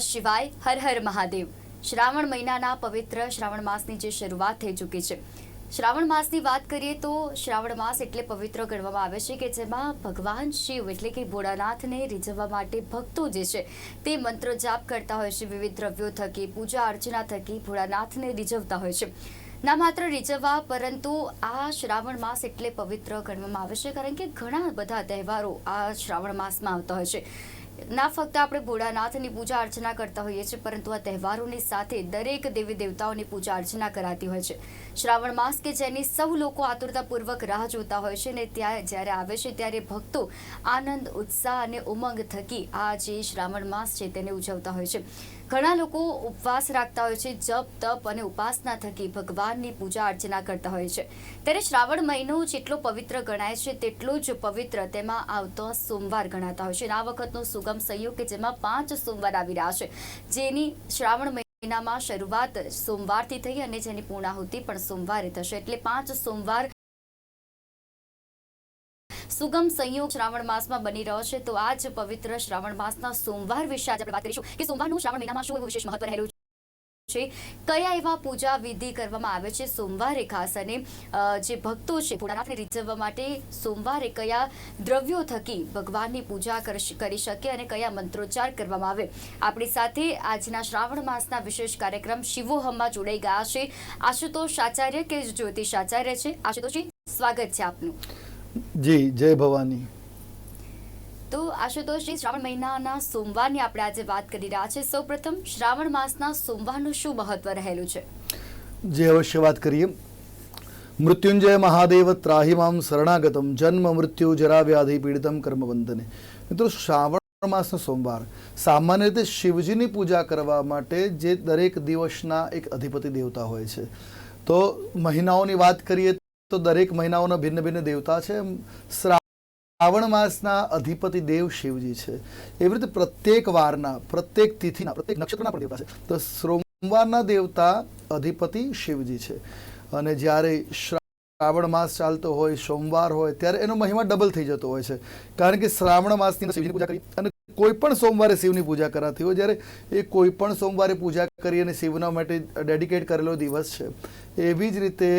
શિવાય હર હર મહાદેવ. શ્રાવણ મહિનાના પવિત્ર શ્રાવણ માસની જે શરૂઆત થઈ ચૂકી છે. શ્રાવણ માસની વાત કરીએ તો શ્રાવણ માસ એટલે પવિત્ર ગણવામાં આવે છે કે જેમાં ભગવાન શિવ એટલે કે ભોળાનાથને રીઝવવા માટે ભક્તો જે છે તે મંત્ર જાપ કરતા હોય છે, વિવિધ દ્રવ્યો થકી, પૂજા અર્ચના થકી ભોળાનાથને રીઝવતા હોય છે. ના માત્ર રીઝવવા, પરંતુ આ શ્રાવણ માસ એટલે પવિત્ર ગણવામાં આવે છે, કારણ કે ઘણા બધા તહેવારો આ શ્રાવણ માસમાં આવતા હોય છે. ના, ફક્ત આપણે ભોળાનાથની પૂજા અર્ચના કરતા હોઈએ છીએ, પરંતુ આ તહેવારોની સાથે દરેક દેવી દેવતાઓની પૂજા અર્ચના કરાતી હોય છે. શ્રાવણ માસ કે જેની સૌ લોકો આતુરતાપૂર્વક રાહ જોતા હોય છે ને ત્યાં જ્યારે આવે છે ત્યારે ભક્તો આનંદ, ઉત્સાહ અને ઉમંગ થકી આ જે શ્રાવણ માસ છે તેને ઉજવતા હોય છે. ઘણા લોકો ઉપવાસ રાખતા હોય છે, જપ, તપ અને ઉપાસના થકી ભગવાનની પૂજા અર્ચના કરતા હોય છે. ત્યારે શ્રાવણ મહિનો જેટલો પવિત્ર ગણાય છે, તેટલો જ પવિત્ર તેમાં આવતો સોમવાર ગણાતા હોય છે. આ વખતનો સુગમ સંયોગ કે જેમાં પાંચ સોમવાર આવી રહ્યા છે, જેની શ્રાવણ મહિનામાં શરૂઆત સોમવારથી થઈ અને જેની પૂર્ણાહુતિ પણ સોમવારે થશે. એટલે પાંચ સોમવાર સુગમ સંયોગ શ્રાવણ માસમાં બની રહ્યો છે. તો આજ પવિત્ર શ્રાવણ માસના સોમવાર વિશે આજે આપણે વાત કરીશું કે સોમવારનું શ્રાવણ મહિનામાં શું વિશેષ મહત્વ રહેલું છે? કયા એવા પૂજા વિધિ કરવામાં આવે છે સોમવારે ખાસ? અને જે ભક્તો છે ભોળાનાથને રીઝવવા માટે સોમવારે કયા દ્રવ્યો થકી ભગવાનની પૂજા કરી શકે અને કયા મંત્રોચ્ચાર કરવામાં આવે? આપણી સાથે આજના શ્રાવણ માસના વિશેષ કાર્યક્રમ શિવોહમમાં જોડાઈ ગયા છે. આશુતોષ આચાર્ય કે જ્યોતિષ આચાર્ય છે? આશુતોષજી, સ્વાગત છે આપનું. જી જય ભવાની. તો આશુતોષજી શ્રાવણ મહિનાના સોમવારની આપણે આજે વાત કરી રહ્યા છે સૌપ્રથમ શ્રાવણ માસના સોમવારનું શું મહત્વ રહેલું છે? જે અવશ્ય વાત કરીએ મૃત્યુંજય મહાદેવ ત્રાહિમામ શરણાગતમ જન્મ મૃત્યુ જરા વ્યાધિ પીડિતમ કર્મ બંધને મિત્રો શ્રાવણ માસનો સોમવાર સામાન્ય રીતે શિવજીની પૂજા કરવા માટે જે દરેક દિવસના એક અધિપતિ દેવતા હોય છે. તો મહિનાઓની વાત કરીએ તો દરેક મહિનાઓના ભિન્ન ભિન્ન દેવતા છે. શ્રાવણ માસના અધિપતિ દેવ શિવજી છે. એવી રીતે પ્રત્યેક વારના, પ્રત્યેક તિથિના, પ્રત્યેક નક્ષત્રના પણ દેવતા છે. તો સોમવારના દેવતા અધિપતિ શિવજી છે. અને જ્યારે શ્રાવણ માસ ચાલતો હોય, સોમવાર હોય, ત્યારે એનો મહિમા ડબલ થઈ જતો હોય છે. કારણ કે શ્રાવણ માસની શિવની પૂજા કરી અને કોઈ પણ સોમવારે શિવની પૂજા કરાતી હોય, જ્યારે એ કોઈ પણ સોમવારે પૂજા કરી અને શિવના માટે ડેડિકેટ કરેલો દિવસ છે. એવી જ રીતે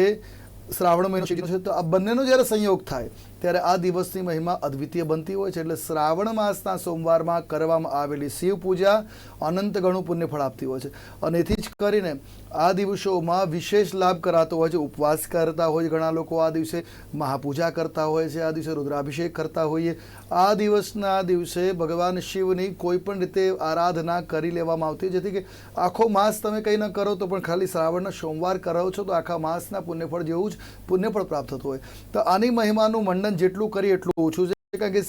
શ્રાવણ મહિનો શિવજીનો છે તો આ બંનેનો જ્યારે સંયોગ થાય, ત્યારે આ દિવસની મહિમા અદ્વિતીય બનતી હોય છે. એટલે શ્રાવણ માસના સોમવારમાં કરવામાં આવેલી શિવ પૂજા અનંત ગણું પુણ્ય ફળ આપતી હોય છે. અને એથી જ કરીને આ દિવસોમાં વિશેષ લાભ કરાતો હોય છે. ઉપવાસ કરતા હોય ઘણા લોકો. આ દિવસે મહાપૂજા કરતા હોય છે. આ દિવસે રુદ્રાભિષેક કરતા હોઈએ. આ દિવસના દિવસે ભગવાન શિવની કોઈ પણ રીતે આરાધના કરી લેવામાં આવતી જેથી કે આખો માસ તમે કંઈ ન કરો તો પણ ખાલી શ્રાવણના સોમવાર કરો છો તો આખા માસના પુણ્યફળ જેવું જ પુણ્યફળ પ્રાપ્ત થતું હોય. તો આની મહિમાનું મંડન જેટલું કરીએ એટલું ઓછું છે કારણ કે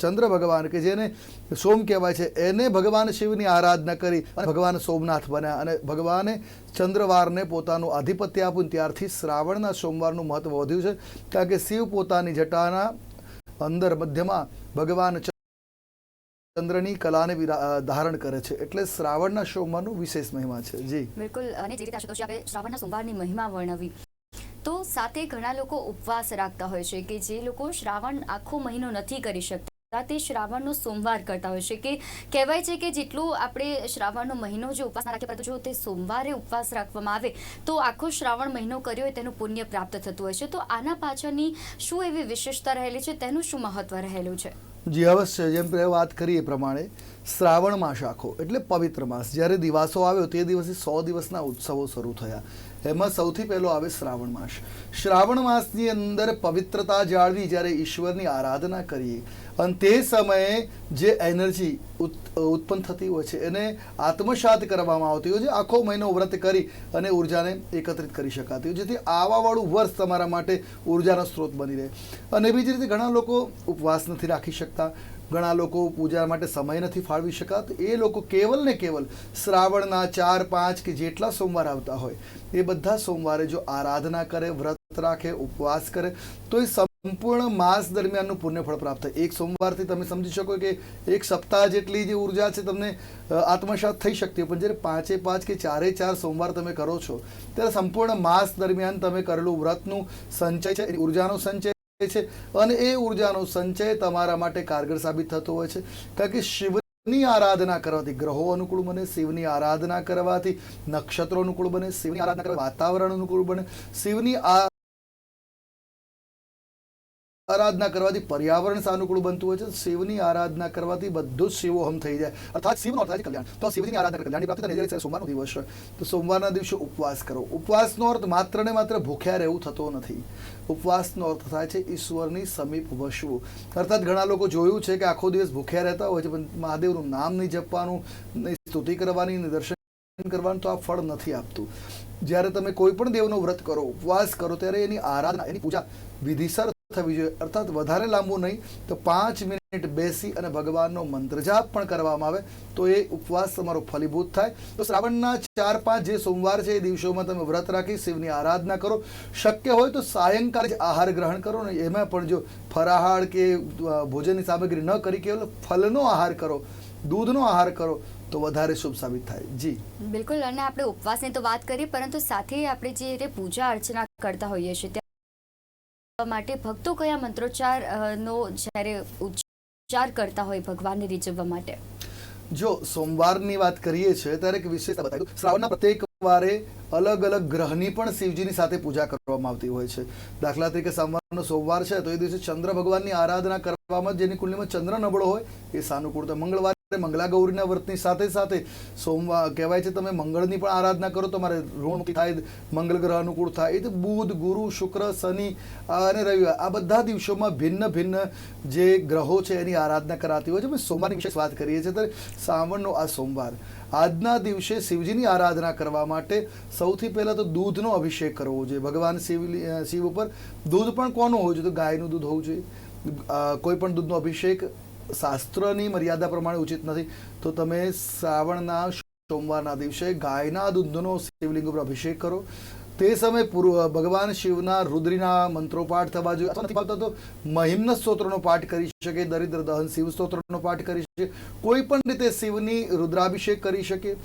ચંદ્ર ભગવાન કે જેને સોમ કહેવાય છે, એને ભગવાન શિવની આરાધના કરી અને ભગવાન સોમનાથ બન્યા અને ભગવાને ચંદ્રવારને પોતાનું આધિપત્ય આપ્યું ત્યારથી શ્રાવણના સોમવારનું મહત્વ વધ્યું છે, કારણ કે શિવ પોતાની જટાના અંદર મધ્યમાં ભગવાન ચંદ્રની કલાને ધારણ કરે છે, એટલે શ્રાવણના સોમવારનું વિશેષ મહિમા છે. જી. બિલકુલ, અને જે રીતે આશુતોષે આપણે શ્રાવણના સોમવારની મહિમા વર્ણવી. તો સાથે ઘણા લોકો ઉપવાસ રાખતા હોય છે કે જે લોકો શ્રાવણ આખો મહિનો નથી કરી શકતા. તે શ્રાવણનો સોમવાર કરતા હોય છે કે કહેવાય છે કે જેટલું આપણે શ્રાવણનો મહિનો જો ઉપવાસ રાખીએ, પરંતુ જો તે સોમવારે ઉપવાસ રાખવામાં આવે, તો આખો શ્રાવણ મહિનો કર્યો હોય તેનું પુણ્ય પ્રાપ્ત થતું હોય છે. તો આના પાછળની શું એવી વિશેષતા રહેલી છે? તેનું શું મહત્વ રહેલું છે? જી, અવશ્ય. જેમ વાત કરીએ એ પ્રમાણે શ્રાવણ માસ આખો, એટલે પવિત્ર માસ. જ્યારે દિવાસો આવ્યો, તે દિવસે સો દિવસના ઉત્સવો શરૂ થયા. એમાં સૌથી પહેલો આવે શ્રાવણ માસ. શ્રાવણ માસની અંદર પવિત્રતા જાળવી જ્યારે ઈશ્વરની આરાધના કરીએ, અને તે સમયે જે એનર્જી ઉત્પન્ન થતી હોય છે, એને આત્મસાત કરવામાં આવતી હોય છે, આખો મહિનો વ્રત કરી અને ઉર્જાને એકત્રિત કરી શકાતી હોય જેથી આવાવાળું વર્ષ તમારા માટે ઉર્જાનો સ્ત્રોત બની રહે. અને બીજી રીતે ઘણા લોકો ઉપવાસ નથી રાખી શકતા ઘણા લોકો પૂજા માટે સમય નથી ફાળવી શકાતો. એ લોકો કેવલ ને કેવલ શ્રાવણના ચાર, પાંચ કે જેટલા સોમવાર આવતા હોય, એ બધા સોમવારે જો આરાધના કરે, વ્રત રાખે, ઉપવાસ કરે, તો એ સંપૂર્ણ માસ દરમિયાનનું પુણ્યફળ પ્રાપ્ત થાય. એક સોમવારથી તમે સમજી શકો કે એક સપ્તાહ જેટલી જે ઊર્જા છે તમને આત્મસાત થઈ શકતી પણ જ્યારે પાંચે પાંચ કે ચારે ચાર સોમવાર તમે કરો છો, ત્યારે સંપૂર્ણ માસ દરમિયાન તમે કરેલું વ્રતનું સંચય છે ઉર્જાનો સંચય છે અને એ ઉર્જાનો સંચય તમારા માટે કારગર સાબિત થતો હોય છે. કારણ કે શિવ શિવની આરાધના કરવાથી ગ્રહો અનુકૂળ બને, શિવની આરાધના કરવાથી નક્ષત્રો અનુકૂળ બને, શિવની આરાધના કરવા વાતાવરણ અનુકૂળ બને, શિવની આ આરાધના કરવાથી પર્યાવરણ સાનુકૂળ બનતું હોય છે. શિવની આરાધના કરવાથી બધું જ શિવોહમ થઈ જાય. અર્થાત શિવનો અર્થ છે કલ્યાણ. તો શિવની આરાધના કલ્યાણની પ્રાપ્તિ થાય જ્યારે સોમવારનો દિવસ છે. તો સોમવારના દિવસે ઉપવાસ કરો. ઉપવાસનો અર્થ માત્ર ને માત્ર ભૂખ્યા રહેવું થતો નથી. ઉપવાસનો અર્થ થાય છે ઈશ્વરની સમીપ વસવું. અર્થાત ઘણા લોકો જોયું છે કે આખો દિવસ ભૂખ્યા રહેતા હોય છે, પણ મહાદેવનું નામ નહીં જપવાનું, નહીં સ્તુતિ કરવાની, નહીં દર્શન કરવાનું તો આ ફળ નથી આપતું. જ્યારે તમે કોઈ પણ દેવનો વ્રત કરો, ઉપવાસ કરો, ત્યારે એની આરાધના, એની પૂજા વિધિસર થવી જોઈએ. અર્થાત વધારે લાંબુ નહીં, તો પાંચ મિનિટ બેસી અને ભગવાનનો મંત્ર જાપ પણ કરવામાં આવે, તો એ ઉપવાસ તમારો ફલીભૂત થાય. તો શ્રાવણના ચાર પાંચ જે સોમવાર છે, એ દિવસોમાં તમે વ્રત રાખી શિવની આરાધના કરો. શક્ય હોય તો સાયંકાળે જ આહાર ગ્રહણ કરો ને એમાં પણ જો ફરાહાર કે ભોજનની સામગ્રી ન કરી કેવલ ફલનો આહાર કરો, દૂધનો આહાર કરો, તો વધારે શુભ સાબિત થાય. જી. બિલકુલ, અને આપણે ઉપવાસની તો વાત કરી, પરંતુ સાથે આપણે જે પૂજા અર્ચના કરતા હોઈએ છીએ માટે ભક્તો કયા મંત્રોચ્ચાર નો જ્યારે ઉચ્ચાર કરતા હોય ભગવાનને રીઝવવા માટે? જો સોમવારની વાત કરીએ છીએ, ત્યારે એક વિશેષતા બતાવ્યું શ્રાવણના પ્રત્યેક વારે અલગ અલગ ગ્રહની પણ શિવજીની સાથે પૂજા કરવામાં આવતી હોય છે. દાખલા તરીકે સોમવારનો સોમવાર છે, તો એ દિવસે ચંદ્ર ભગવાનની આરાધના કરવામાં જેની કુંડલીમાં ચંદ્ર નબળો હોય, એ સાનુકૂળતા મંગળવારે મંગલા ગૌરીના વ્રતની સાથે સાથે સોમવાર કહેવાય છે, તમે મંગળની પણ આરાધના કરો, તમારે ઋણ થાય મંગળ ગ્રહ અનુકૂળ થાય, એ તો બુધ, ગુરુ, શુક્ર, શનિ અને રવિવાર, આ બધા દિવસોમાં ભિન્ન ભિન્ન જે ગ્રહો છે એની આરાધના કરાતી હોય છે. અમે સોમવારની વિશેષ વાત કરીએ છીએ, ત્યારે શ્રાવણનો આ સોમવાર. આજના દિવસે શિવજીની આરાધના કરવા માટે સૌથી પહેલાં તો દૂધનો અભિષેક કરવો જોઈએ. ભગવાન શિવ શિવ ઉપર દૂધ પણ કોનું હોવું જોઈએ? તો ગાયનું દૂધ હોવું જોઈએ. કોઈ પણ દૂધનો અભિષેક શાસ્ત્રની મર્યાદા પ્રમાણે ઉચિત નથી. તો તમે શ્રાવણના સોમવારના દિવસે ગાયના દૂધનો શિવલિંગ ઉપર અભિષેક કરો. તે સમયે પૂર્વ ભગવાન શિવના રુદ્રીના મંત્રો પાઠ થવા જોઈએ. તો મહિમ્ન સ્તોત્રનો પાઠ કરી શકે, દરિદ્ર દહન શિવ સ્તોત્રનો પાઠ કરી શકે. કોઈ પણ રીતે શિવની રુદ્રાભિષેક કરી શકે.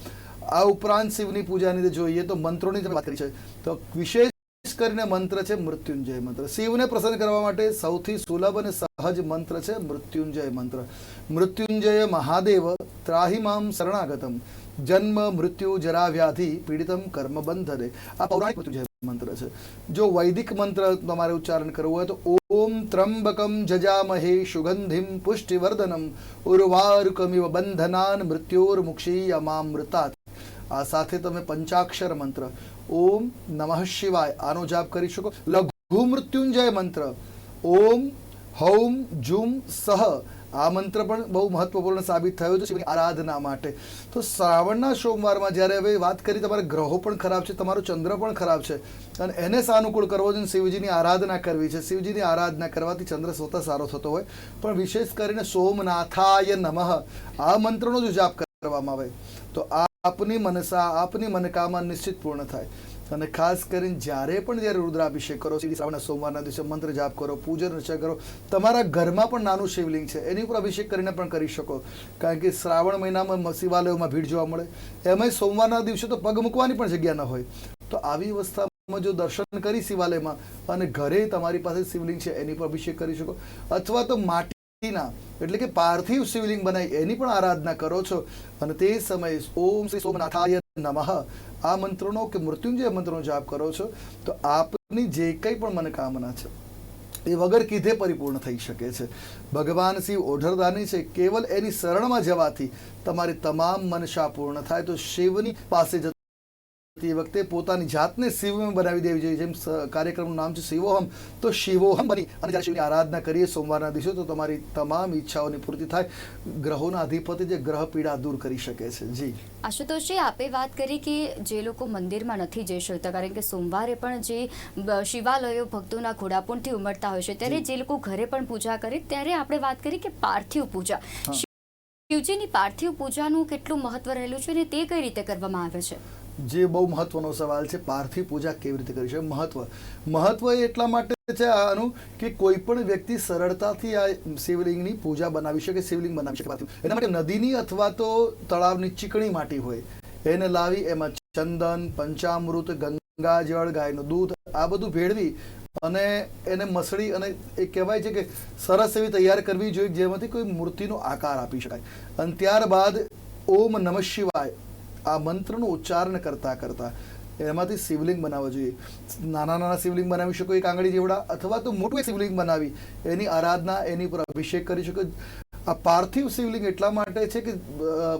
આ ઉપરાંત શિવની પૂજાની જોઈએ તો મંત્રોની વાત કરી છે તો વિશેષ કરીને મંત્ર છે મૃત્યુંજય મંત્ર. શિવને પ્રસન્ન કરવા માટે સૌથી સુલભ અને સહજ મંત્ર છે મૃત્યુંજય મંત્ર. મૃત્યુંજય મહાદેવ ત્રાહિમામ શરણાગતમ. જન્મ મૃત્યુ જરા વ્યાધિ પીડિતમ કર્મ બંધને. આ પૌરાણિક મૃત્યુંજય મંત્ર છે. જો વૈદિક મંત્ર તમારે ઉચ્ચારણ કરવું હોય તો ઓમ ત્રંબકમ જજામહે સુગંધિમ પુષ્ટિવર્ધનમ. ઉર્વારુકમિવ બંધનાન મૃત્યોર્મુક્ષીયમામૃતાત. આ સાથે તમે પંચાક્ષર મંત્ર. ઓમ નમઃ શિવાય. આનો જાપ કરી શકો. લઘુ મૃત્યુંજય મંત્ર. ઓમ હૌમ જુમ સહ. આ મંત્ર પણ બહુ મહત્વપૂર્ણ સાબિત થયો છે આરાધના માટે. તો શ્રાવણના સોમવારમાં જ્યારે હવે વાત કરી, તમારા ગ્રહો પણ ખરાબ છે, તમારો ચંદ્ર પણ ખરાબ છે, અને એને સાનુકૂળ કરવો છે શિવજીની આરાધના કરવી છે. શિવજીની આરાધના કરવાથી ચંદ્ર સ્વતઃ સારો થતો હોય. પણ વિશેષ કરીને સોમનાથાય નમઃ. આ મંત્રનો જો જાપ કરવામાં આવે. તો આપની મનસા, આપની મનકામના નિશ્ચિત પૂર્ણ થાય. અને ખાસ કરીને જ્યારે પણ જ્યારે રુદ્રાભિષેક કરો, શ્રી શ્રાવણના સોમવારના દિવસે મંત્ર જાપ કરો પૂજન અર્ચના કરો, તમારા ઘરમાં પણ નાનું શિવલિંગ છે. એની ઉપર અભિષેક કરીને પણ કરી શકો. કારણ કે શ્રાવણ મહિનામાં શિવાલયોમાં ભીડ જોવા મળે. એમાંય સોમવારના દિવસે તો પગ મૂકવાની પણ જગ્યા ન હોય. તો આવી અવસ્થામાં જો દર્શન કરી શિવાલયમાં અને ઘરે તમારી પાસે શિવલિંગ છે, એની પર અભિષેક કરી શકો. અથવા તો માટીના એટલે કે પાર્થિવ શિવલિંગ બનાવી એની પણ આરાધના કરો છો. અને તે સમયે ઓમ શ્રી સોમનાથાય નમઃ. આ મંત્રોનો કે મૃત્યુંજય મંત્રનો જાપ કરો છો, તો આપની જે કંઈ પણ મનોકામના છે, એ વગર કીધે પરિપૂર્ણ થઈ શકે છે. ભગવાન શિવ ઓઢરદાની છે, કેવલ એની શરણમાં જવાથી તમારી તમામ મનશા પૂર્ણ થાય. તો શિવની પાસે જતી વખતે પોતાની જાતને શિવમ બનાવી દેવી જોઈએ. જેમ કાર્યક્રમનું નામ છે શિવોહમ તો શિવોહમ બની અને જ્યારે શિવની આરાધના કરીએ સોમવારના દિવસે તો તમારી તમામ ઈચ્છાઓની પૂર્તિ થાય. ગ્રહોના અધિપતિ જે ગ્રહ પીડા દૂર કરી શકે છે. જી. આશુતોષજી આપે વાત કરી કે જે લોકો મંદિરમાં નથી જઈ શકતા કારણ કે સોમવારે પણ જે શિવાલયો ભક્તોના ઘોડાપુરથી ઉમટતા હોય છે ત્યારે જે. લોકો ઘરે પણ પૂજા કરે ત્યારે આપણે વાત કરી કે પાર્થિવ પૂજા. શિવજીની પાર્થિવ પૂજાનું કેટલું મહત્વ રહેલું છે અને તે કઈ રીતે કરવામાં આવે છે? જે બહુ મહત્વનો સવાલ છે પાર્થિવ પૂજા કેવી રીતે કરી શકે મહત્વ. મહત્વ એટલા માટે છે આનું કે કોઈ પણ વ્યક્તિ સરળતાથી આ શિવલિંગની પૂજા બનાવી શકે, શિવલિંગ બનાવી શકે પાર્થિવ એના માટે નદીની અથવા તો તળાવની ચીકણી માટી હોય. એને લાવી એમાં ચંદન, પંચામૃત ગંગાજળ ગાયનું દૂધ, આ બધું ભેળવી અને એને મસળી અને એ કહેવાય છે કે સરસ એવી તૈયાર કરવી જોઈએ જેમાંથી કોઈ મૂર્તિનો આકાર આપી શકાય. અને ત્યારબાદ ઓમ નમઃ શિવાય આ મંત્રનું ઉચ્ચારણ કરતા કરતા એમાંથી શિવલિંગ બનાવવા જોઈએ. નાના નાના શિવલિંગ બનાવી શકો, એક આંગળી જેવડા, અથવા તો મોટું શિવલિંગ બનાવી, એની આરાધના, એની પર અભિષેક કરી શકો. આ પાર્થિવ શિવલિંગ એટલા માટે છે કે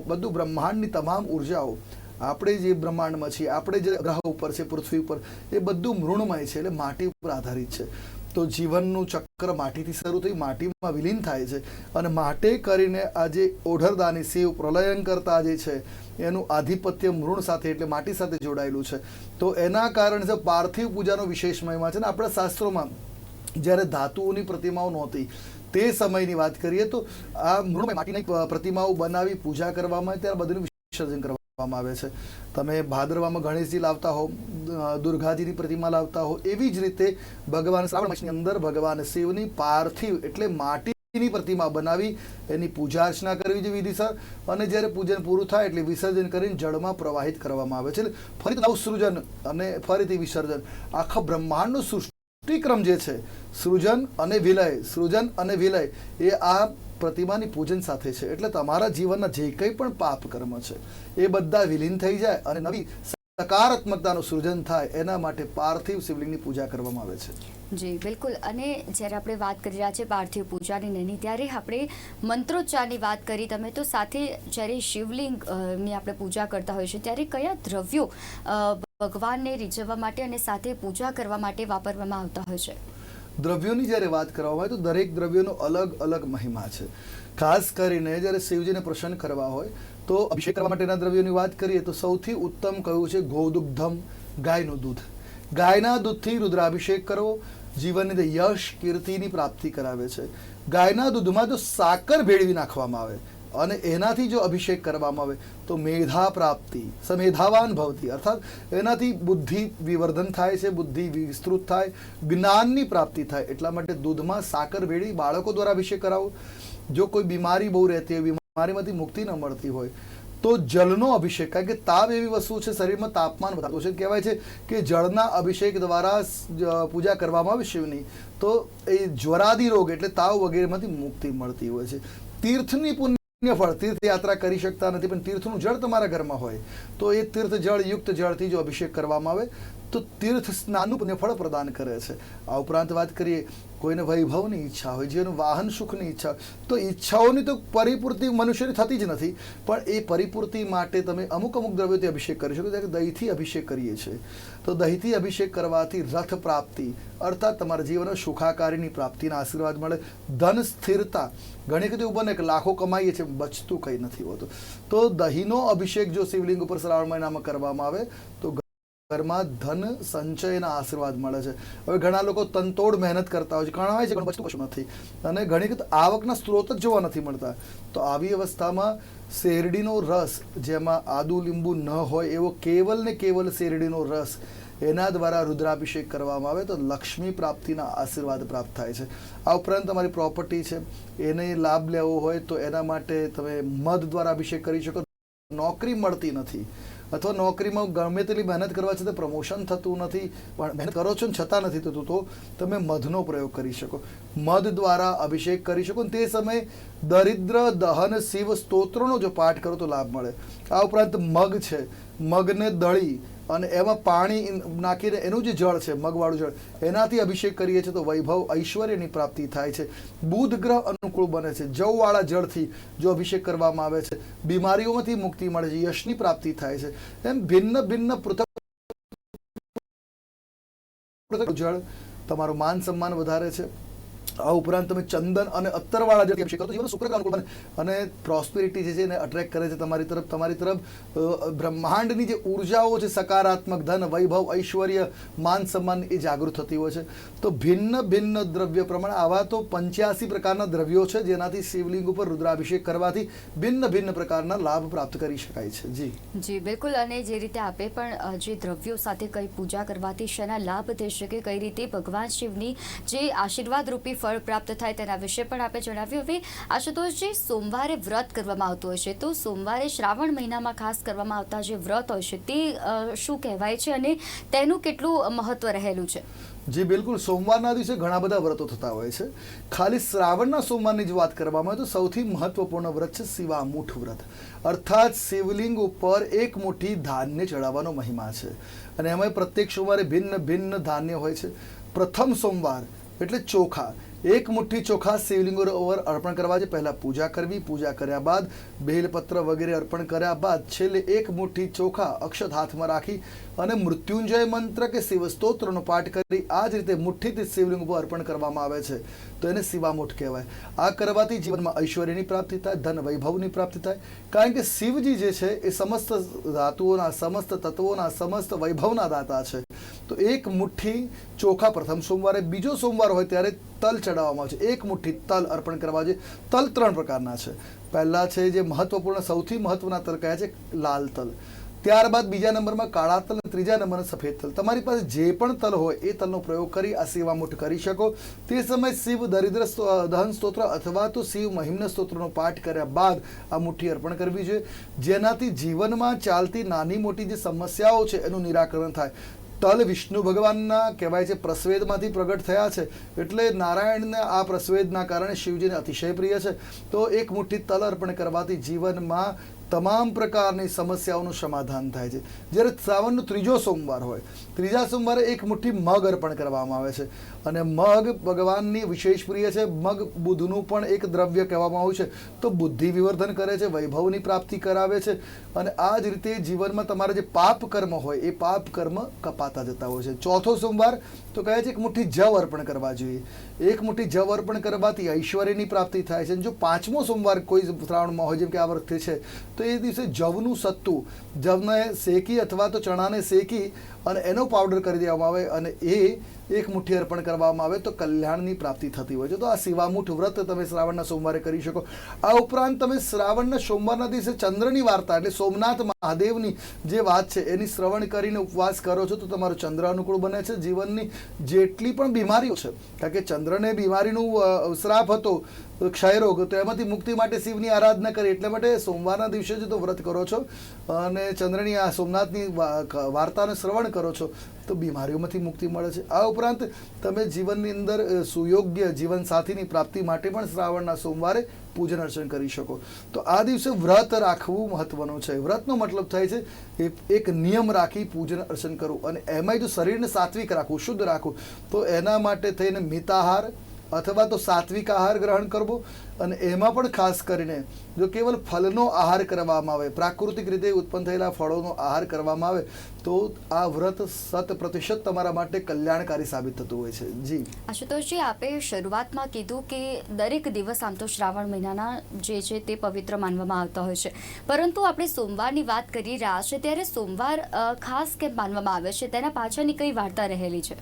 બધું બ્રહ્માંડની તમામ ઉર્જાઓ આપણે જે બ્રહ્માંડમાં છીએ, આપણે જે ગ્રહ ઉપર છે, પૃથ્વી ઉપર, એ બધું મૃણમય છે, એટલે માટી ઉપર આધારિત છે. તો જીવનનું ચક્ર માટીથી શરૂ થઈ માટીમાં વિલીન થાય છે. અને માટે કરીને આ જે ઓઢરદાની શિવ પ્રલયન કરતા જે છે, એનું આધિપત્ય મૃણ સાથે એટલે માટી સાથે જોડાયેલું છે. તો એના કારણે જે પાર્થિવ પૂજાનો વિશેષ મહિમા છે ને આપણા શાસ્ત્રોમાં, જ્યારે ધાતુઓની પ્રતિમાઓ નહોતી, તે સમયની વાત કરીએ તો આ મૃણ માટીની પ્રતિમાઓ બનાવી પૂજા કરવામાં ત્યારે બધું વિસર્જન કરવામાં આવે છે. તમે ભાદરવામાં ગણેશજી લાવતા હો દુર્ગાજીની પ્રતિમા લાવતા હો, એવી જ રીતે ભગવાન શ્રાવણ માસની અંદર ભગવાન શિવની પાર્થિવ એટલે માટીની પ્રતિમા બનાવી, એની પૂજા અર્ચના કરવી જોઈએ વિધિસર. અને જ્યારે પૂજન પૂરું થાય એટલે વિસર્જન કરીને જળમાં પ્રવાહિત કરવામાં આવે છે. ફરીથી નવ સૃજન અને ફરીથી વિસર્જન. આખા બ્રહ્માંડનું સૃષ્ટિક્રમ જે છે, સૃજન અને વિલય, સૃજન અને વિલય, એ આ પ્રતિમાની પૂજન સાથે છે. એટલે તમારા જીવનના જે કંઈ પણ પાપ કર્મ છે, એ બધા વિલીન થઈ જાય અને નવી સકારાત્મકતાનું સૃજન થાય, એના માટે પાર્થિવ શિવલિંગની પૂજા કરવામાં આવે છે. જી, બિલકુલ. અને જ્યારે આપણે વાત કરી રહ્યા છીએ પાર્થિવ પૂજાની નહીં ત્યારે આપણે મંત્રોચ્ચારની વાત કરી. તમે તો સાથે જ્યારે શિવલિંગની આપણે પૂજા કરતા હોઈએ છીએ ત્યારે કયા દ્રવ્યો ભગવાનને રીઝવવા માટે અને સાથે પૂજા કરવા માટે વાપરવામાં આવતા હોય છે? દ્રવ્યોની જ્યારે વાત કરવામાં આવે તો દરેક દ્રવ્યોનો અલગ અલગ મહિમા છે. ખાસ કરીને જ્યારે શિવજીને પ્રસન્ન કરવા હોય તો અભિષેક કરવા માટેના દ્રવ્યોની વાત કરીએ તો સૌથી ઉત્તમ કયું છે? ગોદુગ્ધમ, ગાયનું દૂધ. ગાયના દૂધથી રુદ્રાભિષેક કરવો જીવનની યશ, કીર્તિની પ્રાપ્તિ કરાવે છે. ગાયના દૂધમાં જો સાકર ભેળવી નાખવામાં આવે. અને એનાથી જો અભિષેક કરવામાં આવે, તો મેધા પ્રાપ્તિ, સમેધાવાન ભવતી, અર્થાત એનાથી બુદ્ધિ વિવર્ધન થાય છે, બુદ્ધિ વિસ્તૃત થાય, જ્ઞાનની પ્રાપ્તિ થાય. એટલા માટે દૂધમાં સાકર ભેળી બાળકો દ્વારા અભિષેક કરાવો. જો કોઈ બીમારી બહુ રહેતી હોય, બીમારીમાંથી મુક્તિ ન મળતી હોય, તો જળનો અભિષેક, કારણ કે તાપ એવી વસ્તુ છે, શરીરમાં તાપમાન વધારતું છે. કહેવાય છે કે જળના અભિષેક દ્વારા પૂજા કરવામાં આવે શિવની, તો એ જ્વરાદી રોગ એટલે તાવ વગેરેમાંથી મુક્તિ મળતી હોય છે. તીર્થની પુણ્ય ફળ તીર્થયાત્રા કરી શકતા નથી, પણ તીર્થનું જળ તમારા ઘરમાં હોય, તો એ તીર્થ જળ યુક્ત જળથી જો અભિષેક કરવામાં આવે. તો તીર્થ સ્નાનનું પુણ્ય ફળ પ્રદાન કરે છે. આ ઉપરાંત વાત કરીએ, કોઈને વૈભવની ઈચ્છા હોય જેનું વાહન સુખની ઈચ્છા તો ઈચ્છાઓની તો પરિપૂર્તિ મનુષ્યની થતી જ નથી, પણ એ પરિપૂર્તિ માટે તમે અમુક અમુક દ્રવ્યોથી અભિષેક કરી શકો જ્યારે દહીંથી અભિષેક કરીએ છીએ. તો દહીંથી અભિષેક કરવાથી રથ પ્રાપ્તિ, અર્થાત તમારા જીવનમાં સુખાકારીની પ્રાપ્તિના આશીર્વાદ મળે. ધન સ્થિરતા, ઘણી બધી એવું બને કે લાખો કમાઈએ છીએ બચતું કંઈ નથી હોતું. તો દહીંનો અભિષેક જો શિવલિંગ ઉપર શ્રાવણ મહિનામાં કરવામાં આવે, તો ઘરમાં ધન સંચયના આશીર્વાદ મળે છે. હવે ઘણા લોકો તનતોડ મહેનત કરતા હોય છે. કણાય છે પણ પછી કશું નથી. અને ઘણી વખત આવકના સ્ત્રોત જ જોવા નથી મળતા. તો આવી અવસ્થામાં શેરડીનો રસ જેમાં આદુ લીંબુ ન હોય એવો કેવલ ને કેવલ શેરડીનો રસ એના દ્વારા રુદ્રાભિષેક કરવામાં આવે તો લક્ષ્મી પ્રાપ્તિના આશીર્વાદ પ્રાપ્ત થાય છે. આ ઉપરાંત તમારી પ્રોપર્ટી છે. એને લાભ લેવો હોય તો એના માટે તમે મધ દ્વારા અભિષેક કરી શકો. નોકરી મળતી નથી. અથવા નોકરીમાં ગમે તેટલી મહેનત કરવા છતાં પ્રમોશન થતું નથી, પણ મહેનત કરો છો ને છતાં નથી થતું, તો તમે મધનો પ્રયોગ કરી શકો. મધ દ્વારા અભિષેક કરી શકો તે સમયે દરિદ્ર દહન શિવ સ્તોત્રનો જો પાઠ કરો તો લાભ મળે. આ ઉપરાંત મગ છે. મગને દળી અને એમાં પાણી નાખીને એનું જે જળ છે, મગવાળું જળ, એનાથી અભિષેક કરીએ છીએ તો વૈભવ ઐશ્વર્યની પ્રાપ્તિ થાય છે. બુધ ગ્રહ અનુકૂળ બને છે. જવવાળા જળથી જો અભિષેક કરવામાં આવે છે, બીમારીઓમાંથી મુક્તિ મળે છે, યશની પ્રાપ્તિ થાય છે. એમ ભિન્ન ભિન્ન પૃથક જળ તમારું માન સન્માન વધારે છે. આ ઉપરાંત તમે ચંદન અને અત્તરવાળા જે અભિષેક કરો જીવન શુક્ર અનુકૂળ બને અને પ્રોસ્પેરિટી જે છે એને અટ્રેક્ટ કરે છે તમારી તરફ તમારી તરફ બ્રહ્માંડની જે ઉર્જાઓ છે, સકારાત્મક ધન, વૈભવ, ઐશ્વર્ય, માન સન્માન એ જાગૃત થતી હોય છે. તો ભિન્ન ભિન્ન દ્રવ્ય પ્રમાણે આવા તો પંચ્યાસી પ્રકારના દ્રવ્યો છે, જેનાથી શિવલિંગ ઉપર રુદ્રાભિષેક કરવાથી ભિન્ન ભિન્ન પ્રકારના લાભ પ્રાપ્ત કરી શકાય છે. જી. જી, બિલકુલ. અને જે રીતે આપે પણ જે દ્રવ્યો સાથે કઈ પૂજા કરવાથી શેના લાભ થઈ શકે, કઈ રીતે ભગવાન શિવની જે આશીર્વાદ રૂપી ફળ પ્રાપ્ત થાય તેના વિશે પણ આપણે જણાવ્યું. હવે આશુતોષજી, સોમવારે વ્રત કરવામાં આવતું હોય છે. તો સોમવારે શ્રાવણ મહિનામાં ખાસ કરવામાં આવતા જે વ્રત હોય છે, તે શું કહેવાય છે અને તેનું કેટલું મહત્વ રહેલું છે? જી, બિલકુલ. સોમવારના દિવસે ઘણા બધા વ્રતો થતા હોય છે. ખાલી શ્રાવણના સોમવારની જ વાત કરવામાં આવે તો સૌથી મહત્વપૂર્ણ વ્રત છે શિવામુઠ વ્રત. અર્થાત શિવલિંગ ઉપર એક મુઠ્ઠી ધાન્ય ચડાવવાનો મહિમા છે. અને એમાં પ્રત્યેક સોમવારે ભિન્ન ભિન્ન ધાન્ય હોય છે. પ્રથમ સોમવાર એટલે ચોખા. એક મુઠ્ઠી ચોખા શિવલિંગો ઉપર અર્પણ કરવા છે પહેલા પૂજા કરવી, પૂજા કર્યા બાદ બેલપત્ર વગેરે અર્પણ કર્યા બાદ છેલ્લે એક મુઠ્ઠી ચોખા અક્ષત હાથમાં રાખી અને મૃત્યુંજય મંત્ર કે શિવ સ્તોત્રનો પાઠ કરી આ જ રીતે મુઠ્ઠીથી શિવલિંગ ઉપર અર્પણ કરવામાં આવે છે. તો એને શિવામુઠ કહેવાય. આ કરવાથી જીવનમાં ઐશ્વર્યની પ્રાપ્તિ થાય ધન વૈભવની પ્રાપ્તિ થાય. કારણ કે શિવજી જે છે એ સમસ્ત ધાતુઓના, સમસ્ત તત્વોના, સમસ્ત વૈભવના દાતા છે. તો એક મુઠ્ઠી ચોખા પ્રથમ સોમવારે, બીજો સોમવાર હોય ત્યારે તલ ચડાવવામાં આવે છે. એક મુઠ્ઠી તલ અર્પણ કરવા જોઈએ તલ ત્રણ પ્રકારના છે. પહેલા છે જે મહત્વપૂર્ણ, સૌથી મહત્વના તલ કયા છે? લાલ તલ. ત્યારબાદ બીજા નંબરમાં કાળા તલ અને ત્રીજા નંબરમાં સફેદ તલ. તમારી પાસે જે પણ તલ હોય એ તલનો પ્રયોગ કરી, આ સેવામુઠ કરી શકો. તે સમયે શિવ દરિદ્ર દહન સ્તોત્ર અથવા તો શિવ મહિમ્ન સ્તોત્રનો પાઠ કર્યા બાદ આ મુઠ્ઠી અર્પણ કરવી જોઈએ. જેનાથી જીવનમાં ચાલતી નાની મોટી જે સમસ્યાઓ છે એનું નિરાકરણ થાય. તલ વિષ્ણુ ભગવાનના કહેવાય છે, પ્રસ્વેદમાંથી પ્રગટ થયા છે. એટલે નારાયણને આ પ્રસ્વેદના કારણે શિવજીને અતિશય પ્રિય છે. તો એક મુઠ્ઠી તલ અર્પણ કરવાથી જીવનમાં તમામ પ્રકારની સમસ્યાઓનું સમાધાન થાય છે. જ્યારે શ્રાવણનો ત્રીજો સોમવાર હોય, ત્રીજા સોમવારે એક મુઠ્ઠી મગ અર્પણ કરવામાં આવે છે. અને મગ ભગવાનની વિશેષ પ્રિય છે. મગ બુધનું પણ એક દ્રવ્ય કહેવામાં આવ્યું છે. તો બુદ્ધિ વિવર્ધન કરે છે, વૈભવની પ્રાપ્તિ કરાવે છે. અને આ જ રીતે જીવનમાં તમારા જે પાપ કર્મ હોય, એ પાપ કર્મ કપાતા જતા હોય છે. ચોથો સોમવાર તો કહે છે એક મુઠ્ઠી જવ અર્પણ કરવા જોઈએ. એક મુઠ્ઠી જવ અર્પણ કરવાથી ઐશ્વર્યની પ્રાપ્તિ થાય છે. જો પાંચમો સોમવાર કોઈ શ્રાવણમાં હોય, જેમ કે આ વખતે છે, તો એ દિવસે જવનું સત્તુ, જવને શેકી અથવા તો ચણાને શેકી અને એનો પાવડર કરી દેવામાં આવે અને એ એક મુઠ્ઠી અર્પણ કરવામાં આવે તો કલ્યાણની પ્રાપ્તિ થતી હોય છે. તો આ શિવામુઠ વ્રત તમે શ્રાવણના સોમવારે કરી શકો. આ ઉપરાંત તમે શ્રાવણના સોમવારના દિવસે ચંદ્રની વાર્તા એટલે સોમનાથ મહાદેવની જે વાત છે, એની શ્રવણ કરીને ઉપવાસ કરો છો તો તમારો ચંદ્ર અનુકૂળ બને છે. જીવનની જેટલી પણ બીમારીઓ છે, કારણ કે ચંદ્રને બીમારીનું શ્રાપ હતો ક્ષયરોગ, તો એમાંથી મુક્તિ માટે શિવની આરાધના કરી. એટલા માટે સોમવારના દિવસે જ તો વ્રત કરો છો અને ચંદ્રની આ સોમનાથની વાર્તાને શ્રવણ કરો છો, તો બીમારીઓમાંથી મુક્તિ મળે છે. આ ઉપરાંત તમે જીવનની અંદર સુયોગ્ય જીવન સાથીની પ્રાપ્તિ માટે પણ શ્રાવણના સોમવારે પૂજન અર્ચન કરી શકો. તો આ દિવસે વ્રત રાખવું મહત્વનું છે. વ્રતનો મતલબ થાય છે એક નિયમ રાખી પૂજન અર્ચન કરવું અને એમાંય જો શરીરને સાત્વિક રાખવું, શુદ્ધ રાખવું, તો એના માટે થઈને મિતાહાર અથવા તો સાત્વિક આહાર ગ્રહણ કરવો અને એમાં પણ ખાસ કરીને જો કેવલ ફલનો આહાર કરવામાં આવે, પ્રાકૃતિક રીતે ઉત્પન્ન થયેલા ફળોનો આહાર કરવામાં આવે, તો આ વ્રત શત પ્રતિશત તમારા માટે કલ્યાણકારી સાબિત થતું હોય છે. જી. આશુતોષજી, આપે શરૂઆતમાં કીધું કે દરેક દિવસ આમ તો શ્રાવણ મહિનાના જે છે તે પવિત્ર માનવામાં આવતા હોય છે. પરંતુ આપણે સોમવારની વાત કરી રહ્યા છે, ત્યારે સોમવાર ખાસ કેમ માનવામાં આવે છે? તેના પાછળની કઈ વાર્તા રહેલી છે?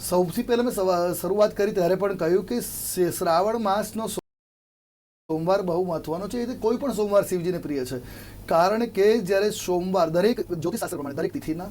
સૌથી પહેલા મેં શરૂઆત કરી ત્યારે પણ કહ્યું કે શ્રાવણ માસનો સોમવાર બહુ મહત્વનો છે. એ કોઈ પણ સોમવાર શિવજીને પ્રિય છે. કારણ કે જ્યારે સોમવાર, દરેક જ્યોતિષશાસ્ત્ર પ્રમાણે દરેક તિથિના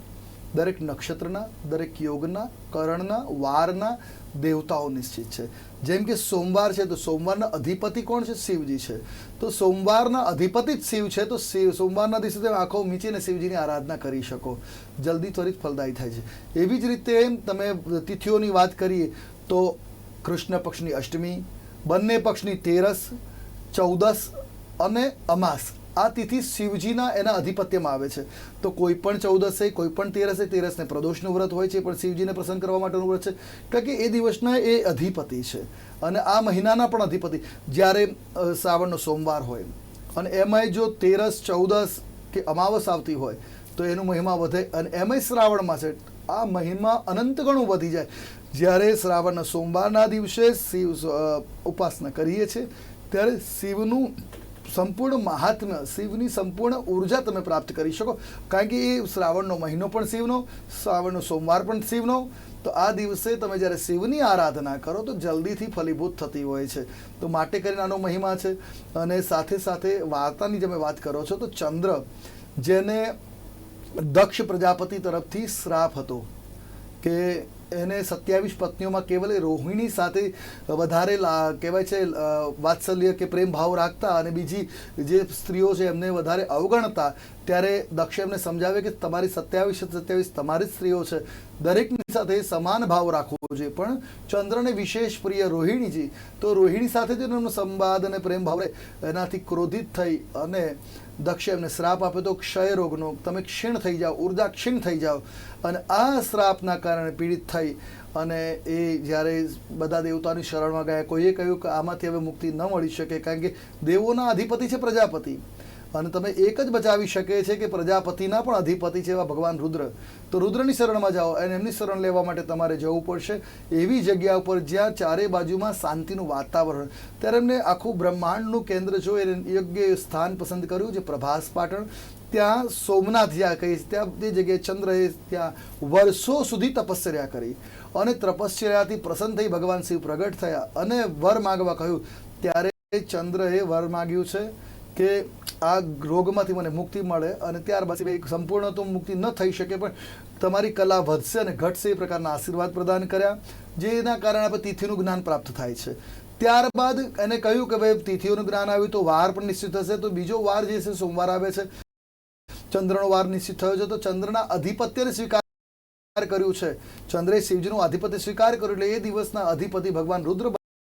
દરેક નક્ષત્રના, દરેક યોગના, કરણના, વારના દેવતાઓ નિશ્ચિત છે. જેમ કે સોમવાર છે, તો સોમવારના અધિપતિ કોણ છે? શિવજી છે. તો સોમવારના અધિપતિ જ શિવ છે, તો શિવ, સોમવારના દિવસે તમે આંખો મીચીને શિવજીની આરાધના કરી શકો. જલ્દી ત્વરિત ફલદાયી થાય છે. એવી જ રીતે તમે તિથિઓની વાત કરીએ, તો કૃષ્ણ પક્ષની અષ્ટમી, બંને પક્ષની તેરસ, ચૌદસ અને અમાસ. આ તિથિ શિવજીના એના અધિપત્યમાં આવે છે. તો કોઈ પણ ચૌદસે, કોઈ પણ તેરસે, તેરસને પ્રદોષનું વ્રત હોય છે, પણ શિવજીને પ્રસન્ન કરવા માટેનું વ્રત છે. કારણ કે એ દિવસના એ અધિપતિ છે. અને આ મહિનાના પણ અધિપતિ. જ્યારે શ્રાવણનો સોમવાર હોય, અને એમાંય જો તેરસ, ચૌદસ કે અમાવસ આવતી હોય, તો એનું મહિમા વધે અને એમાંય શ્રાવણમાં છે. આ મહિમા અનંત ગણું વધી જાય. જ્યારે શ્રાવણના સોમવારના દિવસે શિવ ઉપાસના કરીએ છીએ, ત્યારે શિવનું સંપૂર્ણ મહાત્મ્ય શિવની સંપૂર્ણ ઊર્જા તમે પ્રાપ્ત કરી શકો. કારણ કે એ શ્રાવણનો મહિનો પણ શિવનો, શ્રાવણનો સોમવાર પણ શિવનો. તો આ દિવસે તમે જ્યારે શિવની આરાધના કરો તો જલ્દીથી ફલીભૂત થતી હોય છે. તો માટે કરીને આનો મહિમા છે. અને સાથે સાથે વાર્તાની તમે વાત કરો છો તો ચંદ્ર, જેને દક્ષ પ્રજાપતિ તરફથી શ્રાપ હતો કે એને સત્યાવીસ પત્નીઓમાં કેવલ રોહિણી સાથે વધારે કહેવાય છે વાત્સલ્ય કે પ્રેમ ભાવ રાખતા અને બીજી જે સ્ત્રીઓ છે એમને વધારે અવગણતા, ત્યારે દક્ષ એમને સમજાવે કે તમારી સત્યાવીસ સત્યાવીસ તમારી સ્ત્રીઓ છે દરેકની સાથે સમાન ભાવ રાખવો જોઈએ પણ ચંદ્રને વિશેષ પ્રિય રોહિણીજી, તો રોહિણી સાથે જ એમનો સંવાદ અને પ્રેમ ભાવ. એનાથી ક્રોધિત થઈ અને દક્ષે એમને શ્રાપ આપ્યો તો ક્ષય રોગનો, તમે ક્ષીણ થઈ જાઓ, ઊર્જા ક્ષીણ થઈ જાઓ. અને આ શ્રાપના કારણે પીડિત થઈ અને એ જ્યારે બધા દેવતાની શરણમાં ગયા, કોઈએ કહ્યું કે આમાંથી હવે મુક્તિ ન મળી શકે, કારણ કે દેવોના અધિપતિ છે પ્રજાપતિ. અને તમે એક જ બચાવી શકે છે કે પ્રજાપતિના પણ અધિપતિ છે એવા ભગવાન રુદ્ર. તો રુદ્રની શરણમાં જાઓ અને એમની શરણ લેવા માટે તમારે જવું પડશે. એવી જગ્યા ઉપર જ્યાં ચારે બાજુમાં શાંતિનું વાતાવરણ. ત્યારે એમને આખું બ્રહ્માંડનું કેન્દ્ર જો એને યોગ્ય સ્થાન પસંદ કર્યું છે પ્રભાસ પાટણ. ત્યાં સોમનાથ જ્યાં કહીશ, ત્યાં તે જગ્યાએ ચંદ્રએ ત્યાં વર્ષો સુધી તપશ્ચર્યા કરી. અને તપશ્ચર્યાથી પ્રસન્ન થઈ ભગવાન શિવ પ્રગટ થયા અને વર માગવા કહ્યું. ત્યારે ચંદ્રએ વર માગ્યું છે કે આ રોગમાંથી મને મુક્તિ મળે અને ત્યારબાદ એક સંપૂર્ણ તો મુક્તિ ન થઈ શકે, પણ તમારી કલા વધશે અને ઘટશે એ પ્રકારના આશીર્વાદ પ્રદાન કર્યા, જેના કારણે આપણે તિથિનું જ્ઞાન પ્રાપ્ત થાય છે. ત્યારબાદ એને કહ્યું કે ભાઈ, તિથિઓનું જ્ઞાન આવ્યું તો વાર પણ નિશ્ચિત થશે તો બીજો વાર જે છે સોમવાર આવે છે. ચંદ્રનો વાર નિશ્ચિત થયો છે, તો ચંદ્રના અધિપત્યને સ્વીકાર કર્યું છે. ચંદ્રે શિવજીનું આધિપત્ય સ્વીકાર કર્યું, એટલે એ દિવસના અધિપતિ ભગવાન રુદ્ર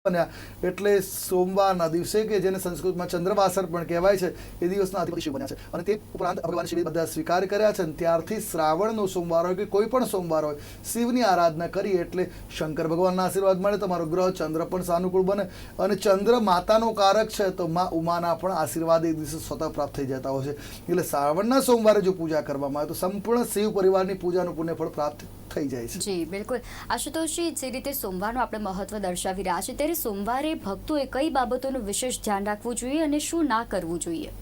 એટલે સોમવારના દિવસે કે જેને સંસ્કૃતમાં ચંદ્રવાસર પણ કહેવાય છે, એ દિવસના અધિપતિ શિવ બન્યા છે. અને તે ઉપરાંત ભગવાન શિવે બધા સ્વીકાર કર્યા છે અને ત્યારથી શ્રાવણનો સોમવાર હોય કે કોઈ પણ સોમવાર હોય, શિવની આરાધના કરી એટલે શંકર ભગવાનના આશીર્વાદ મળે, તમારો ગ્રહ ચંદ્ર પણ સાનુકૂળ બને. અને ચંદ્ર માતાનો કારક છે, તો મા ઉમાના પણ આશીર્વાદ એ દિવસે સ્વતઃ પ્રાપ્ત થઈ જતા હોય છે. એટલે શ્રાવણના સોમવારે જો પૂજા કરવામાં આવે, તો સંપૂર્ણ શિવ પરિવારની પૂજાનું પુણ્ય ફળ પ્રાપ્ત થઈ જાય છે. જી બિલકુલ. આશુતોષજી જે રીતે સોમવારનું આપણે મહત્વ દર્શાવી રહ્યા છે ત્યારે સોમવારે ભક્તોએ કઈ બાબતોનું વિશેષ ધ્યાન રાખવું જોઈએ અને શું ના કરવું જોઈએ?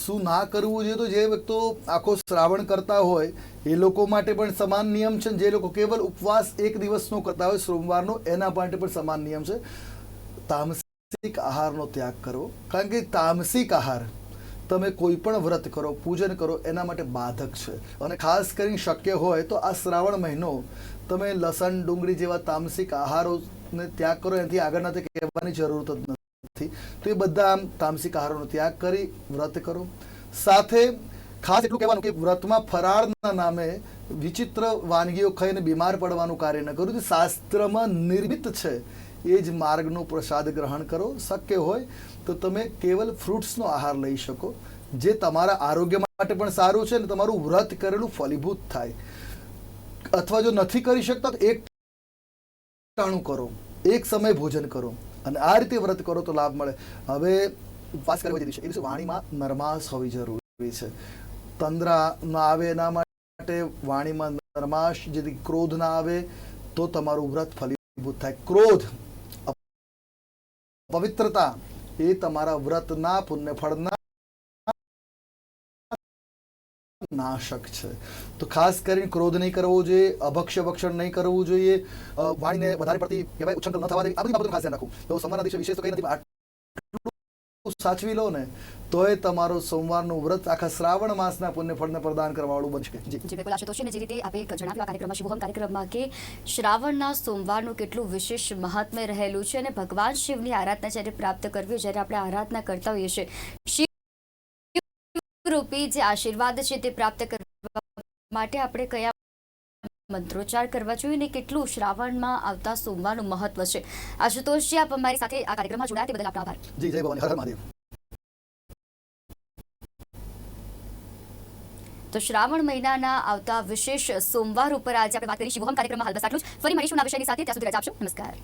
શું ના કરવું જોઈએ તો જે ભક્તો આખો શ્રાવણ કરતા હોય એ લોકો માટે પણ સમાન નિયમ છે જે લોકો કેવલ ઉપવાસ એક દિવસનો કરતા હોય સોમવારનો એના માટે પણ સમાન નિયમ છે. તામસિક આહારનો ત્યાગ કરો. કારણ કે તામસિક આહાર તમે કોઈ પણ વ્રત કરો, પૂજન કરો, એના માટે બાધક છે. અને ખાસ કરીને શક્ય હોય તો આ શ્રાવણ મહિનો તમે લસણ, ડુંગળી જેવા તામસિક આહારોને ત્યાગ કરો, એનાથી આગળના તે કહેવાની જરૂરત જ નથી. તો એ બધા આમ તામસિક આહારોનો ત્યાગ કરી વ્રત કરો. સાથે ખાસ એટલું કહેવાનું કે વ્રતમાં ફરાળના નામે વિચિત્ર વાનગીઓ ખાઈને બીમાર પડવાનું કાર્ય ન કરું. શાસ્ત્રમાં નિર્મિત છે, એ જ માર્ગનો પ્રસાદ ગ્રહણ કરો. શક્ય હોય તો તમે કેવલ ફ્રૂટ્સનો આહાર લઈ શકો, જે તમારા આરોગ્ય માટે પણ સારું છે અને તમારું વ્રત કરેલું ફલીભૂત થાય. અથવા જો નથી કરી શકતા એક ટાણું કરો, એક સમય ભોજન કરો અને આ રીતે વ્રત કરો તો લાભ મળે. હવે ઉપવાસ કરવા જેવી છે. એ વાણીમાં નરમાશ હોવી જરૂરી છે. તંદ્રા ના આવે એના માટે વાણીમાં નરમાશ, જેથી ક્રોધ ના આવે, તો તમારું વ્રત ફલીભૂત થાય. ક્રોધ પવિત્રતા એ તમારા વ્રતના પુણ્ય ફળના નાશક છે. તો ખાસ કરીને ક્રોધ નહીં કરવો જોઈએ, અભક્ષ્ય ભક્ષણ નહીં કરવું જોઈએ. વાણીને વધારે પડતી કહેવાય ઉચ્છંકલ ન થવા દેવી. આ બધી ખાસ ધ્યાન રાખવું. તો સોમવારના દિવસે વિશેષ તો કંઈ નથી સાચવી લો ને તો એ તમારો સોમવારનું વ્રત આખા શ્રાવણ માસના પુણ્ય ફળને પ્રદાન કરવાવાળું બનશે. જી. બિલકુલ. આશુતોષજી ને જે રીતે આપે જણાવ્યું કાર્યક્રમમાં શુભમ કાર્યક્રમમાં કે શ્રાવણના સોમવારનું કેટલું વિશેષ મહાત્મ્ય રહેલું છે અને ભગવાન શિવની આરાધના જ્યારે પ્રાપ્ત કરવી જ્યારે આપણે આરાધના કરતા હોઈએ છીએ શિવ રૂપી જે આશીર્વાદ છે તે પ્રાપ્ત કરવા માટે આપણે કયા મંત્રોચ્ચાર કરવા જોઈએ ને કેટલું શ્રાવણમાં આવતા સોમવારનું મહત્વ છે. આશુતોષજી આપ અમારી સાથે આ કાર્યક્રમમાં જોડાયા તે બદલ આપનો આભાર. જી જય ભવાની હર મહાદેવ. તો શ્રાવણ મહિનાના આવતા વિશેષ સોમવાર ઉપર આજે આપણે વાત કરી શિવોહમ કાર્યક્રમમાં હાલ બસ આટલું જ. ફરી મળીશું આ વિષયની સાથે. ત્યાં સુધી રજા આપશો. નમસ્કાર.